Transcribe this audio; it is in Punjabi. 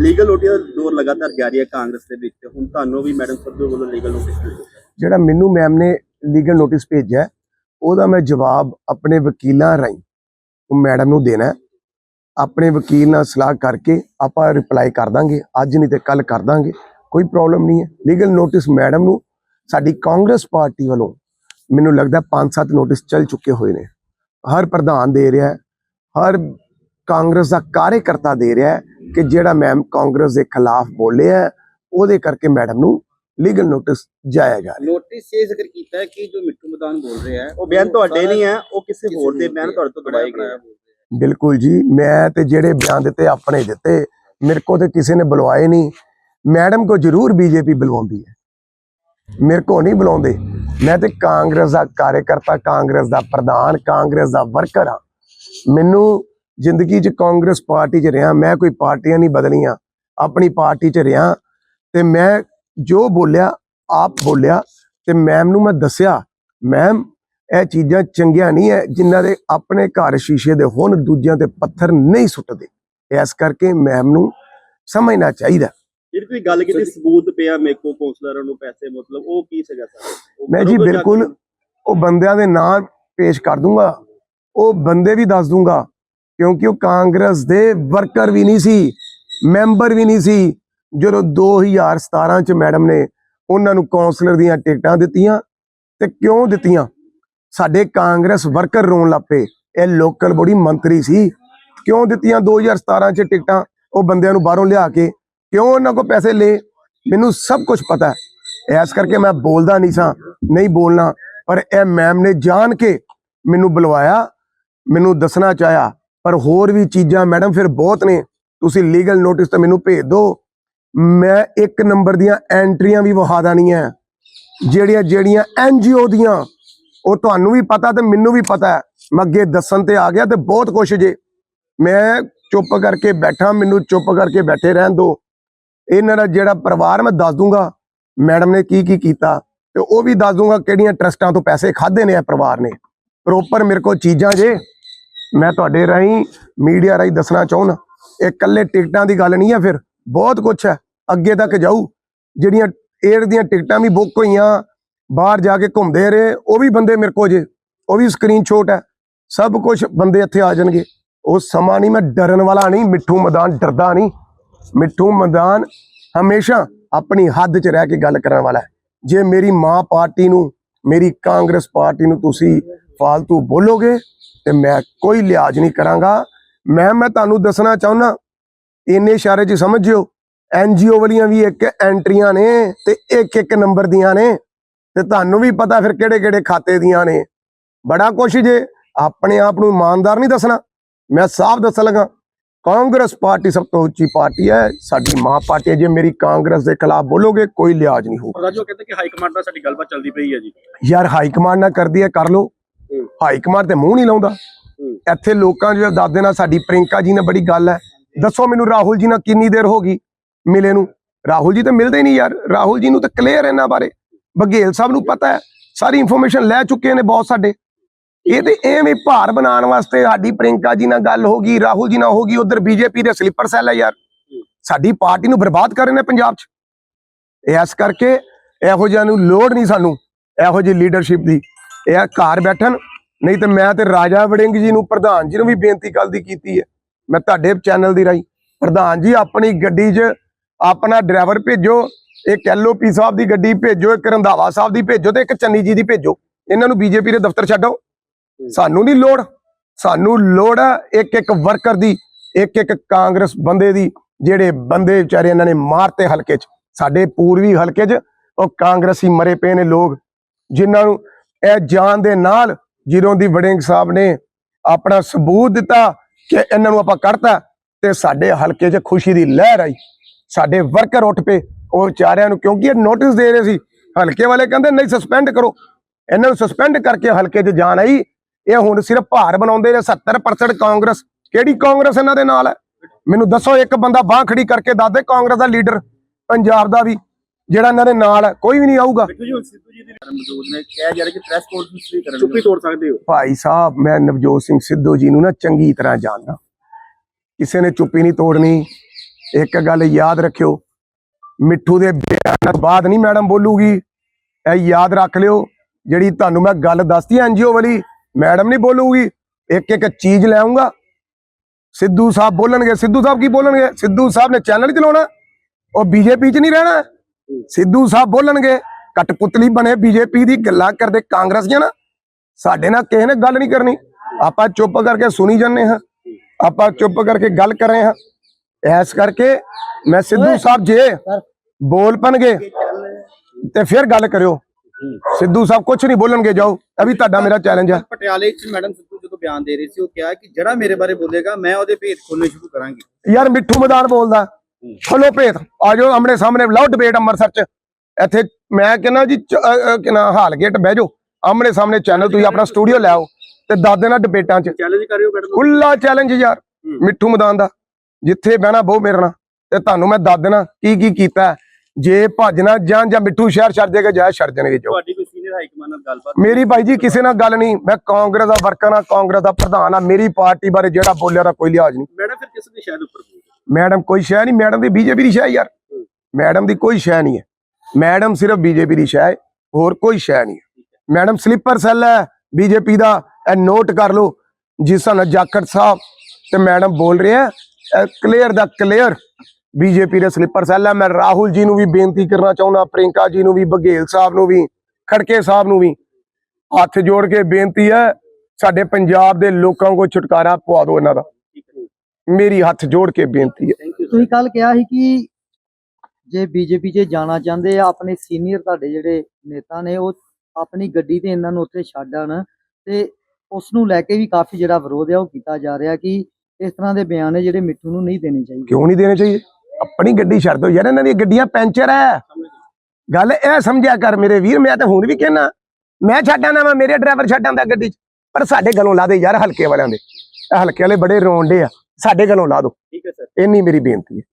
ਲੀਗਲ ਨੋਟਿਸ ਦੌਰ ਲਗਾਤਾਰ ਜਾਰੀ ਹੈ ਕਾਂਗਰਸ ਦੇ ਵਿੱਚ। ਹੁਣ ਤੁਹਾਨੂੰ ਵੀ ਮੈਡਮ ਸੱਧੂ ਵੱਲੋਂ ਲੀਗਲ ਨੋਟਿਸ ਜਿਹੜਾ ਮੈਨੂੰ ਮੈਮ ਨੇ ਲੀਗਲ ਨੋਟਿਸ ਭੇਜਿਆ, ਉਹਦਾ ਮੈਂ ਜਵਾਬ ਆਪਣੇ ਵਕੀਲਾਂ ਰਾਹੀਂ ਉਹ ਮੈਡਮ ਨੂੰ ਦੇਣਾ ਆਪਣੇ ਵਕੀਲ ਨਾਲ ਸਲਾਹ ਕਰਕੇ ਆਪਾਂ ਰਿਪਲਾਈ ਕਰ ਦਾਂਗੇ, ਅੱਜ ਨਹੀਂ ਤੇ ਕੱਲ ਕਰ ਦਾਂਗੇ, ਕੋਈ ਪ੍ਰੋਬਲਮ ਨਹੀਂ ਹੈ। ਲੀਗਲ ਨੋਟਿਸ ਮੈਡਮ ਨੂੰ, ਸਾਡੀ ਕਾਂਗਰਸ ਪਾਰਟੀ ਵੱਲੋਂ ਮੈਨੂੰ ਲੱਗਦਾ 5-7 ਨੋਟਿਸ ਚੱਲ ਚੁੱਕੇ ਹੋਏ ਨੇ। ਹਰ ਪ੍ਰਧਾਨ ਦੇ ਰਿਹਾ ਹੈ, ਹਰ ਕਾਂਗਰਸ ਦਾ ਕਾਰਜਕਰਤਾ ਦੇ ਰਿਹਾ ਹੈ ਕਿ ਜਿਹੜਾ ਮੈਮ ਕਾਂਗਰਸ ਦੇ ਖਿਲਾਫ ਬੋਲਿਆ ਉਹਦੇ ਕਰਕੇ ਮੈਡਮ ਨੂੰ ਲੀਗਲ ਨੋਟਿਸ ਜਾਇਆ ਜਾ ਰਿਹਾ। ਨੋਟਿਸ ਇਹ ਜ਼ਿਕਰ ਕੀਤਾ ਹੈ ਕਿ ਜੋ ਮਿੱਠੂ ਮਦਾਨ ਬੋਲ ਰਿਹਾ ਹੈ ਉਹ ਬਿਆਨ ਤੁਹਾਡੇ ਨਹੀਂ ਹੈ ਉਹ ਕਿਸੇ ਹੋਰ ਦੇ ਬਿਆਨ ਤੁਹਾਡੇ ਤੋਂ ਦਬਾਏ ਗਏ। ਬਿਲਕੁਲ ਜੀ ਮੈਂ ਤੇ ਜਿਹੜੇ ਬਿਆਨ ਦਿੱਤੇ ਆਪਣੇ ਦਿੱਤੇ ਮੇਰੇ ਕੋ ਤੇ ਕਿਸੇ ਨੇ ਬੁਲਵਾਏ ਨਹੀਂ। ਮੈਡਮ ਕੋ ਜ਼ਰੂਰ ਬੀਜੇਪੀ ਬੁਲਵਾਉਂਦੀ ਹੈ। ਮੇਰੇ ਕੋ ਨਹੀਂ ਬੁਲਾਉਂਦੇ। ਮੈਂ ਤੇ ਕਾਂਗਰਸ ਦਾ ਕਾਰਜਕਰਤਾ ਕਾਂਗਰਸ ਦਾ ਪ੍ਰਧਾਨ ਕਾਂਗਰਸ ਦਾ ਵਰਕਰ ਹਾਂ। ਮੈਨੂੰ ਜ਼ਿੰਦਗੀ 'ਚ ਕਾਂਗਰਸ ਪਾਰਟੀ 'ਚ ਰਿਹਾ ਮੈਂ ਕੋਈ ਪਾਰਟੀਆਂ ਨਹੀਂ ਬਦਲੀਆਂ ਆਪਣੀ ਪਾਰਟੀ 'ਚ ਰਿਹਾ ਤੇ ਮੈਂ ਜੋ ਬੋਲਿਆ ਆਪ ਬੋਲਿਆ ਤੇ ਮੈਮ ਨੂੰ ਮੈਂ ਦੱਸਿਆ ਮੈਮ ਇਹ ਚੀਜ਼ਾਂ ਚੰਗੀਆਂ ਨਹੀਂ ਹੈ ਜਿਨ੍ਹਾਂ ਦੇ ਆਪਣੇ ਘਰ ਸ਼ੀਸ਼ੇ ਦੇ ਹੁਣ ਦੂਜਿਆਂ ਤੇ ਪੱਥਰ ਨਹੀਂ ਸੁੱਟਦੇ। ਇਸ ਕਰਕੇ ਮੈਮ ਨੂੰ ਸਮਝਣਾ ਚਾਹੀਦਾ। ਜਿਹੜੀ ਤੁਸੀਂ ਗੱਲ ਕੀਤੀ ਸਬੂਤ ਪਿਆ ਮੇਕੋ ਕੌਂਸਲਰਾਂ ਨੂੰ ਪੈਸੇ ਮਤਲਬ ਉਹ ਕੀ ਸੀਗਾ ਸਰ? ਉਹ ਮੈਂ ਜੀ ਬਿਲਕੁਲ? ਉਹ ਬੰਦਿਆਂ ਦੇ ਨਾਂ ਪੇਸ਼ ਕਰ ਦੂੰਗਾ ਉਹ ਬੰਦੇ ਵੀ ਦੱਸ ਦੂੰਗਾ ਕਿਉਂਕਿ ਉਹ ਕਾਂਗਰਸ ਦੇ ਵਰਕਰ ਵੀ ਨਹੀਂ ਸੀ, ਮੈਂਬਰ ਵੀ ਨਹੀਂ ਸੀ। ਜਦੋਂ 2017 ਚ ਮੈਡਮ ਨੇ ਉਹਨਾਂ ਨੂੰ ਕਾਉਂਸਲਰ ਦੀਆਂ ਟਿਕਟਾਂ ਦਿੱਤੀਆਂ ਤੇ ਕਿਉਂ ਦਿੱਤੀਆਂ? ਸਾਡੇ ਕਾਂਗਰਸ ਵਰਕਰ ਰੋਣ ਲੱਪੇ ਇਹ ਲੋਕਲ ਬੋਡੀ ਮੰਤਰੀ ਸੀ। ਕਿਉਂ ਦਿੱਤੀਆਂ 2017 ਚ ਟਿਕਟਾਂ? ਉਹ ਬੰਦਿਆਂ ਨੂੰ ਬਾਹਰੋਂ ਲਿਆ ਕੇ ਕਿਉਂ ਉਹਨਾਂ ਕੋ ਪੈਸੇ ਲਏ? ਮੈਨੂੰ ਸਭ ਕੁਝ ਪਤਾ ਹੈ। ਇਸ ਕਰਕੇ ਮੈਂ ਬੋਲਦਾ ਨਹੀਂ ਸਾਂ, ਨਹੀਂ ਬੋਲਣਾ। ਪਰ ਇਹ ਮੈਮ ਨੇ ਜਾਣ ਕੇ ਮੈਨੂੰ ਬੁਲਵਾਇਆ, ਮੈਨੂੰ ਦੱਸਣਾ ਚਾਹਿਆ ਪਰ ਹੋਰ ਵੀ ਚੀਜ਼ਾਂ ਮੈਡਮ ਫਿਰ ਬਹੁਤ ਨੇ। ਤੁਸੀਂ ਲੀਗਲ ਨੋਟਿਸ ਤਾਂ ਮੈਨੂੰ ਭੇਜ ਦਿਓ। ਮੈਂ ਇੱਕ ਨੰਬਰ ਦੀਆਂ ਐਂਟਰੀਆਂ ਵੀ ਵਹਾ ਦੇਣੀਆਂ ਜਿਹੜੀਆਂ ਜਿਹੜੀਆਂ ਐਨਜੀਓ ਦੀਆਂ। ਉਹ ਤੁਹਾਨੂੰ ਵੀ ਪਤਾ ਤੇ ਮੈਨੂੰ ਵੀ ਪਤਾ ਮੈਂ ਅੱਗੇ ਦੱਸਣ ਤੇ ਆ ਗਿਆ ਤੇ ਬਹੁਤ ਕੁਛ ਜੇ। ਮੈਂ ਚੁੱਪ ਕਰਕੇ ਬੈਠਾ, ਮੈਨੂੰ ਚੁੱਪ ਕਰਕੇ ਬੈਠੇ ਰਹਿਣ ਦਿਓ। ਇਹਨਾਂ ਦਾ ਜਿਹੜਾ ਪਰਿਵਾਰ ਮੈਂ ਦੱਸ ਦੂੰਗਾ, ਮੈਡਮ ਨੇ ਕੀ ਕੀ ਕੀਤਾ ਤੇ ਉਹ ਵੀ ਦੱਸ ਦੂੰਗਾ ਕਿਹੜੀਆਂ ਟਰਸਟਾਂ ਤੋਂ ਪੈਸੇ ਖਾਦੇ ਨੇ ਇਹ ਪਰਿਵਾਰ ਨੇ। ਪ੍ਰੋਪਰ ਮੇਰੇ ਕੋਲ ਚੀਜ਼ਾਂ ਜੇ। ਮੈਂ ਤੁਹਾਡੇ ਰਾਹੀਂ ਮੀਡੀਆ ਰਾਹੀਂ ਦੱਸਣਾ ਚਾਹੁੰਦਾ। ਇਹ ਇਕੱਲੇ ਟਿਕਟਾਂ ਦੀ ਗੱਲ ਨਹੀਂ ਹੈ ਫਿਰ। ਬਹੁਤ ਕੁਝ ਹੈ। ਅੱਗੇ ਤੱਕ ਜਾਊ। ਜਿਹੜੀਆਂ ਏਅਰ ਦੀਆਂ ਟਿਕਟਾਂ ਵੀ ਬੁੱਕ ਹੋਈਆਂ, ਬਾਹਰ ਜਾ ਕੇ ਘੁੰਮਦੇ ਰਹੇ, ਉਹ ਵੀ ਬੰਦੇ ਮੇਰੇ ਕੋਲ ਜੇ। ਉਹ ਵੀ ਸਕਰੀਨਸ਼ਾਟ ਹੈ। ਸਭ ਕੁਝ ਬੰਦੇ ਇੱਥੇ ਆ ਜਾਣਗੇ। ਉਹ ਸਮਾਂ ਨਹੀਂ, ਮੈਂ ਡਰਨ ਵਾਲਾ ਨਹੀਂ, ਮਿੱਠੂ ਮੈਦਾਨ ਡਰਦਾ ਨਹੀਂ। ਮਿੱਠੂ ਮੈਦਾਨ ਹਮੇਸ਼ਾ ਆਪਣੀ ਹੱਦ 'ਚ ਰਹਿ ਕੇ ਗੱਲ ਕਰਨ ਵਾਲਾ ਹੈ। ਜੇ ਮੇਰੀ ਮਾਂ ਪਾਰਟੀ ਨੂੰ, ਮੇਰੀ ਕਾਂਗਰਸ ਪਾਰਟੀ ਨੂੰ ਤੁਸੀਂ ਫਾਲਤੂ ਬੋਲੋਗੇ ਤੇ ਮੈਂ ਕੋਈ ਲਿਹਾਜ਼ ਨਹੀਂ ਕਰਾਂਗਾ। ਮੈਂ ਮੈਂ ਤੁਹਾਨੂੰ ਦੱਸਣਾ ਚਾਹੁੰਦਾ ਇੰਨੇ ਇਸ਼ਾਰੇ 'ਚ ਸਮਝਿਓ ਐਨਜੀਓ ਵਾਲੀਆਂ ਵੀ ਇੱਕ ਐਂਟਰੀਆਂ ਨੇ ਤੇ ਇੱਕ ਇੱਕ ਨੰਬਰ ਦੀਆਂ ਨੇ ਤੇ ਤੁਹਾਨੂੰ ਵੀ ਪਤਾ ਫਿਰ ਕਿਹੜੇ ਕਿਹੜੇ ਖਾਤੇ ਦੀਆਂ ਨੇ। ਬੜਾ ਕੁਛ ਜੇ ਆਪਣੇ ਆਪ ਨੂੰ ਇਮਾਨਦਾਰ ਨਹੀਂ ਦੱਸਣਾ। ਮੈਂ ਸਾਫ਼ ਦੱਸਣ ਲੱਗਾ ਕਾਂਗਰਸ ਪਾਰਟੀ ਸਭ ਤੋਂ ਉੱਚੀ ਪਾਰਟੀ ਹੈ ਸਾਡੀ ਮਾਂ ਪਾਰਟੀ ਹੈ। ਜੇ ਮੇਰੀ ਕਾਂਗਰਸ ਦੇ ਖਿਲਾਫ ਬੋਲੋਗੇ ਕੋਈ ਲਿਹਾਜ਼ ਨਹੀਂ ਹੋਊਗਾ ਰਾਜੂ ਕਹਿੰਦੇ ਕਿ ਹਾਈ ਕਮਾਂਡ ਨਾਲ ਸਾਡੀ ਗੱਲਬਾਤ ਚੱਲਦੀ ਪਈ ਹੈ ਜੀ। ਯਾਰ ਹਾਈ ਕਮਾਂਡ ਨਾ ਕਰਦੀ ਹੈ ਕਰ ਲੋ। ਹਾਈ ਕਮਾਂਡ ਤੇ ਮੂੰਹ ਨਹੀਂ ਲਾਉਂਦਾ। ਇੱਥੇ ਲੋਕਾਂ ਜੋ ਦੱਸ ਦੇਣਾ ਸਾਡੀ ਪ੍ਰਿੰਕਾ ਜੀ ਨਾਲ ਬੜੀ ਗੱਲ ਹੈ। ਦੱਸੋ ਮੈਨੂੰ ਰਾਹੁਲ ਜੀ ਨਾਲ ਕਿੰਨੀ ਦੇਰ ਹੋ ਗਈ ਮਿਲੇ ਨੂੰ? ਰਾਹੁਲ ਜੀ ਤਾਂ ਮਿਲਦੇ ਹੀ ਨਹੀਂ ਯਾਰ। ਰਾਹੁਲ ਜੀ ਨੂੰ ਤਾਂ ਕਲੀਅਰ ਇਹਨਾਂ ਬਾਰੇ। ਬਘੇਲ ਸਾਹਿਬ ਨੂੰ ਪਤਾ ਹੈ। ਸਾਰੀ ਇਨਫੋਰਮੇਸ਼ਨ ਲੈ ਚੁੱਕੇ ਨੇ ਬਹੁਤ ਸਾਡੇ। ਇਹ ਤੇ ਐਵੇਂ ਭਾਰ ਬਣਾਉਣ ਵਾਸਤੇ ਸਾਡੀ ਪ੍ਰਿੰਕਾ ਜੀ ਨਾਲ ਗੱਲ ਹੋ ਗਈ ਰਾਹੁਲ ਜੀ ਨਾਲ ਹੋ ਗਈ ਉਧਰ ਬੀਜੇਪੀ ਦੇ ਸਲੀਪਰ ਸੈੱਲ ਹੈ ਯਾਰ। ਸਾਡੀ ਪਾਰਟੀ ਨੂੰ ਬਰਬਾਦ ਕਰ ਰਹੇ ਨੇ ਪੰਜਾਬ 'ਚ। ਇਸ ਕਰਕੇ ਇਹੋ ਜਿਹਾ ਨੂੰ ਲੋੜ ਨਹੀਂ ਸਾਨੂੰ ਇਹੋ ਜਿਹੀ ਲੀਡਰਸ਼ਿਪ ਦੀ। ਇਹ ਆ ਘਰ ਬੈਠਣ, ਨਹੀਂ ਤੇ ਮੈਂ ਤੇ ਰਾਜਾ ਵੜਿੰਗ ਜੀ ਨੂੰ ਪ੍ਰਧਾਨ ਜੀ ਨੂੰ ਵੀ ਬੇਨਤੀ ਕੱਲ ਦੀ ਕੀਤੀ ਹੈ। ਮੈਂ ਤੁਹਾਡੇ ਚੈਨਲ ਦੀ ਰਾਹੀਂ ਪ੍ਰਧਾਨ ਜੀ, ਆਪਣੀ ਗੱਡੀ 'ਚ ਆਪਣਾ ਡਰਾਈਵਰ ਭੇਜੋ, ਇੱਕ ਐਲਓਪੀ ਸਾਹਿਬ ਦੀ ਗੱਡੀ ਭੇਜੋ, ਇੱਕ ਰੰਧਾਵਾ ਸਾਹਿਬ ਦੀ ਭੇਜੋ ਤੇ ਇੱਕ ਚੰਨੀ ਜੀ ਦੀ ਭੇਜੋ। ਇਹਨਾਂ ਨੂੰ ਬੀਜੇਪੀ ਦੇ ਦਫ਼ਤਰ ਛੱਡੋ। ਸਾਨੂੰ ਨਹੀਂ ਲੋੜ। ਸਾਨੂੰ ਲੋੜ ਹੈ ਇੱਕ ਇੱਕ ਵਰਕਰ ਦੀ ਇੱਕ ਇੱਕ ਕਾਂਗਰਸ ਬੰਦੇ ਦੀ, ਜਿਹੜੇ ਬੰਦੇ ਵਿਚਾਰੇ ਇਹਨਾਂ ਨੇ ਮਾਰਤੇ ਹਲਕੇ 'ਚ। ਸਾਡੇ ਪੂਰਵੀ ਹਲਕੇ 'ਚ ਉਹ ਕਾਂਗਰਸੀ ਮਰੇ ਪਏ ਨੇ ਲੋਕ, ਜਿਨ੍ਹਾਂ ਨੂੰ ਇਹ ਜਾਨ ਦੇ ਨਾਲ ਜਿਰੋਂ ਦੀ ਵੜਿੰਗ ਸਾਹਿਬ ਨੇ ਆਪਣਾ ਸਬੂਤ ਦਿੱਤਾ ਕਿ ਇਹਨਾਂ ਨੂੰ ਆਪਾਂ ਕੱਢਤਾ ਤੇ ਸਾਡੇ ਹਲਕੇ 'ਚ ਖੁਸ਼ੀ ਦੀ ਲਹਿਰ ਆਈ। ਸਾਡੇ ਵਰਕਰ ਉੱਠ ਪਏ। ਉਹ ਵਿਚਾਰਿਆਂ ਨੂੰ ਕਿਉਂਕਿ ਇਹ ਨੋਟਿਸ ਦੇ ਰਹੇ ਸੀ, ਹਲਕੇ ਵਾਲੇ ਕਹਿੰਦੇ, ਨਹੀਂ ਸਸਪੈਂਡ ਕਰੋ। ਇਹਨਾਂ ਨੂੰ ਸਸਪੈਂਡ ਕਰਕੇ ਹਲਕੇ 'ਚ ਜਾਣ ਆਈ। ਇਹ ਹੁਣ ਸਿਰਫ ਭਾਰ ਬਣਾਉਂਦੇ ਨੇ 70% ਕਾਂਗਰਸ। ਕਿਹੜੀ ਕਾਂਗਰਸ ਇਹਨਾਂ ਦੇ ਨਾਲ ਹੈ? ਮੈਨੂੰ ਦੱਸੋ, ਇੱਕ ਬੰਦਾ ਬਾਹ ਖੜੀ ਕਰਕੇ ਦੱਸ ਦੇ, ਕਾਂਗਰਸ ਦਾ ਲੀਡਰ ਪੰਜਾਬ ਦਾ ਵੀ। ਜਿਹੜਾ ਇਹਨਾਂ ਦੇ ਨਾਲ ਹੈ ਕੋਈ ਵੀ ਨਹੀਂ ਆਊਗਾ। ਦੇਖੋ ਜੀ ਹੁਣ ਸਿੱਧੂ ਜੀ ਦੀ ਮੌਜੂਦ ਨੇ ਕਿਹਾ ਜਾ ਰਿਹਾ ਕਿ ਪ੍ਰੈਸ ਕਾਨਫਰੰਸ ਵੀ ਕਰਨ ਚੁੱਪੀ ਤੋੜ ਸਕਦੇ ਹੋ। ਭਾਈ ਸਾਹਿਬ ਮੈਂ ਨਵਜੋਤ ਸਿੰਘ ਸਿੱਧੂ ਜੀ ਨੂੰ ਨਾ ਚੰਗੀ ਤਰ੍ਹਾਂ ਜਾਣਦਾ। ਕਿਸੇ ਨੇ ਚੁੱਪੀ ਨਹੀਂ ਤੋੜਨੀ। ਇੱਕ ਗੱਲ ਯਾਦ ਰੱਖਿਓ ਮਿੱਠੂ ਦੇ ਬਿਆਨ ਤੋਂ ਬਾਅਦ ਨਹੀਂ ਮੈਡਮ ਬੋਲੂਗੀ। ਇਹ ਯਾਦ ਰੱਖ ਲਿਓ ਜਿਹੜੀ ਤੁਹਾਨੂੰ ਮੈਂ ਗੱਲ ਦੱਸਤੀ ਐਨਜੀਓ ਵਾਲੀ ਮੈਡਮ ਨਹੀਂ ਬੋਲੂਗੀ। ਇੱਕ ਇੱਕ ਚੀਜ਼ ਲੈ ਆਉਂਗਾ ਸਿੱਧੂ ਸਾਹਿਬ ਬੋਲਣਗੇ। ਸਿੱਧੂ ਸਾਹਿਬ ਕੀ ਬੋਲਣਗੇ? ਸਿੱਧੂ ਸਾਹਿਬ ਨੇ ਚੈਨਲ ਚਲਾਉਣਾ। ਉਹ ਬੀਜੇਪੀ 'ਚ ਨਹੀਂ ਰਹਿਣਾ। ਸਿੱਧੂ ਸਾਹਿਬ ਬੋਲਣਗੇ ਕਟਪੁਤਲੀ ਬਣੇ ਬੀਜੇਪੀ ਦੀ ਗੱਲਾਂ ਕਰਦੇ ਕਾਂਗਰਸ ਦੀਆਂ ਨਾ ਸਾਡੇ ਨਾਲ ਕਿਸੇ ਨੇ ਗੱਲ ਨਹੀਂ ਕਰਨੀ। ਆਪਾਂ ਚੁੱਪ ਕਰਕੇ ਸੁਣੀ ਜਾਂਦੇ ਹਾਂ ਆਪਾਂ ਚੁੱਪ ਕਰਕੇ ਗੱਲ ਕਰ ਰਹੇ ਹਾਂ। ਐਸ ਕਰਕੇ ਮੈਂ ਸਿੱਧੂ ਸਾਹਿਬ ਜੇ ਬੋਲ ਪਣਗੇ ਤੇ ਫਿਰ ਗੱਲ ਕਰਿਓ। ਸਿੱਧੂ ਸਾਹਿਬ ਕੁਝ ਨਹੀਂ ਬੋਲਣਗੇ ਜਾਓ। ਇਹ ਵੀ ਤੁਹਾਡਾ ਮੇਰਾ ਚੈਲੰਜ ਹੈ ਪਟਿਆਲੇ 'ਚ ਮੈਡਮ ਸਿੱਧੂ ਜਦੋਂ ਬਿਆਨ ਦੇ ਰਹੇ ਸੀ ਉਹ ਕਿਹਾ ਕਿ ਜਿਹੜਾ ਮੇਰੇ ਬਾਰੇ ਬੋਲੇਗਾ ਮੈਂ ਉਹਦੇ ਭੇਤ ਖੋਲਣੇ ਸ਼ੁਰੂ ਕਰਾਂਗੀ। ਯਾਰ ਮਿੱਠੂ ਮੈਦਾਨ ਬੋਲਦਾ। ਖੋਲੋ ਭੇਤ। ਆ ਜਾਓ ਆਮਣੇ ਸਾਹਮਣੇ ਲਾਓ ਡਿਬੇਟ ਅੰਮ੍ਰਿਤਸਰ ਚ। ਇੱਥੇ ਮੈਂ ਕਹਿੰਦਾ ਜੀ ਕਿੰਨਾ ਹਾਲ ਗੇਟ ਬਹਿ ਜਾਓ। ਆਮਣੇ ਸਾਹਮਣੇ ਚੈਨਲ ਤੁਸੀਂ ਆਪਣਾ ਸਟੂਡੀਓ ਲੈ ਆਓ ਤੇ ਦੱਸ ਦੇਣਾ ਡਿਬੇਟਾਂ ਚ। ਚੈਲੰਜ ਕਰਿਓ ਮੈਡਮ ਖੁੱਲਾ ਚੈਲੰਜ ਯਾਰ ਮਿੱਠੂ ਮੈਦਾਨ ਦਾ। ਜਿੱਥੇ ਬਹਿਣਾ ਬਹੁ ਮੇਰੇ ਨਾਲ। ਤੇ ਤੁਹਾਨੂੰ ਮੈਂ ਦੱਸ ਦੇਣਾ ਕੀ ਕੀ ਕੀਤਾ। ਜੇ ਭੱਜਣਾ ਜਾਂ ਜਾਂ ਮਿੱਠੂ ਸ਼ਹਿਰ ਛੱਡ ਦੇਗਾ ਜਾਂ ਛੱਡ ਜਾਣਗੇ ਜੋ। ਤੁਹਾਡੀ ਕੋਈ ਸੀਨੀਅਰ ਹਾਈ ਕਮਾਂਡ ਨਾਲ ਗੱਲਬਾਤ ਮੇਰੀ ਭਾਈ ਜੀ ਕਿਸੇ ਨਾਲ ਗੱਲ ਨਹੀਂ। ਮੈਂ ਕਾਂਗਰਸ ਦਾ ਵਰਕਰ ਆ ਕਾਂਗਰਸ ਦਾ ਪ੍ਰਧਾਨ ਆ ਮੇਰੀ ਪਾਰਟੀ ਬਾਰੇ ਜਿਹੜਾ ਬੋਲਿਆ ਦਾ ਕੋਈ ਲਿਹਾਜ਼ ਨਹੀਂ। ਮੈਡਮ ਫਿਰ ਕਿਸ ਦੀ ਸ਼ਾਇਦ ਉੱਪਰ ਮੈਡਮ ਕੋਈ ਸ਼ੈ ਨਹੀਂ, ਮੈਡਮ ਦੀ ਬੀਜੇਪੀ ਦੀ ਸ਼ੈ ਯਾਰ। ਮੈਡਮ ਦੀ ਕੋਈ ਸ਼ੈ ਨਹੀਂ ਹੈ। ਮੈਡਮ ਸਿਰਫ ਬੀਜੇਪੀ ਦੀ ਸ਼ੈ ਹੋਰ ਕੋਈ ਸ਼ੈ ਨਹੀਂ ਮੈਡਮ ਸਲੀਪਰ ਸੈੱਲ ਹੈ, ਬੀਜੇਪੀ ਦਾ, ਇਹ ਨੋਟ ਕਰ ਲਓ। ਜਿਸ ਨਾਲ ਜਾਖੜ ਸਾਹਿਬ ਤੇ ਮੈਡਮ ਬੋਲ ਰਹੇ ਆ ਕਲੀਅਰ ਦਾ ਕਲੀਅਰ ਬੀਜੇਪੀ ਦੇ ਸਲੀਪਰ ਸੈੱਲ ਹੈ। ਮੈਂ ਰਾਹੁਲ ਜੀ ਨੂੰ ਵੀ ਬੇਨਤੀ ਕਰਨਾ ਚਾਹੁੰਦਾ ਪ੍ਰਿੰਕਾ ਜੀ ਨੂੰ ਵੀ, ਬਘੇਲ ਸਾਹਿਬ ਨੂੰ ਵੀ, ਖੜਕੇ ਸਾਹਿਬ ਨੂੰ ਵੀ। ਹੱਥ ਜੋੜ ਕੇ ਬੇਨਤੀ ਹੈ, ਸਾਡੇ ਪੰਜਾਬ ਦੇ ਲੋਕਾਂ ਕੋ ਛੁਟਕਾਰਾ ਪਵਾ ਦਿਓ ਇਹਨਾਂ ਦਾ। ਮੇਰੀ ਹੱਥ ਜੋੜ ਕੇ ਬੇਨਤੀ ਹੈ। ਤੁਸੀਂ ਕੱਲ ਕਿਹਾ ਸੀ ਕਿ ਜੇ ਬੀਜੇਪੀ 'ਚ ਜਾਣਾ ਚਾਹੁੰਦੇ ਆ ਆਪਣੇ ਸੀਨੀਅਰ ਤੁਹਾਡੇ ਜਿਹੜੇ ਨੇਤਾ ਨੇ ਉਹ ਆਪਣੀ ਗੱਡੀ ਤੇ ਇਹਨਾਂ ਨੂੰ ਉੱਥੇ ਛੱਡ ਆਣ ਤੇ ਉਸ ਨੂੰ ਲੈ ਕੇ ਵੀ ਕਾਫੀ ਜਿਹੜਾ ਵਿਰੋਧ ਹੈ ਉਹ ਕੀਤਾ ਜਾ ਰਿਹਾ ਕਿ ਇਸ ਤਰ੍ਹਾਂ ਦੇ ਬਿਆਨ ਨੇ ਜਿਹੜੇ ਮਿੱਠੂ ਨੂੰ ਨਹੀਂ ਦੇਣੇ ਚਾਹੀਦੇ। ਕਿਉਂ ਨਹੀਂ ਦੇਣੇ ਚਾਹੀਏ ਆਪਣੀ ਗੱਡੀ ਛੱਡ ਦਿਓ। ਯਾਰ ਇਹਨਾਂ ਦੀਆਂ ਗੱਡੀਆਂ ਪੈਂਚਰ ਹੈ ਗੱਲ ਇਹ ਸਮਝਿਆ ਕਰ ਮੇਰੇ ਵੀਰ ਮੈਂ ਤਾਂ ਹੁਣ ਵੀ ਕਹਿਣਾ ਮੈਂ ਛੱਡਾਂ ਨਾ ਮੇਰੇ ਡਰਾਈਵਰ ਛੱਡਾਂ ਦਾ ਗੱਡੀ 'ਚ। ਪਰ ਸਾਡੇ ਗਲੋਂ ਲਾ ਦੇ ਯਾਰ ਹਲਕੇ ਵਾਲਿਆਂ ਦੇ। ਇਹ ਹਲਕੇ ਵਾਲੇ ਬੜੇ ਰੋਂਡੇ ਆ। ਸਾਡੇ ਗਲੋਂ ਲਾ ਦਿਓ। ਠੀਕ ਹੈ ਸਰ। ਇੰਨੀ ਮੇਰੀ ਬੇਨਤੀ ਹੈ।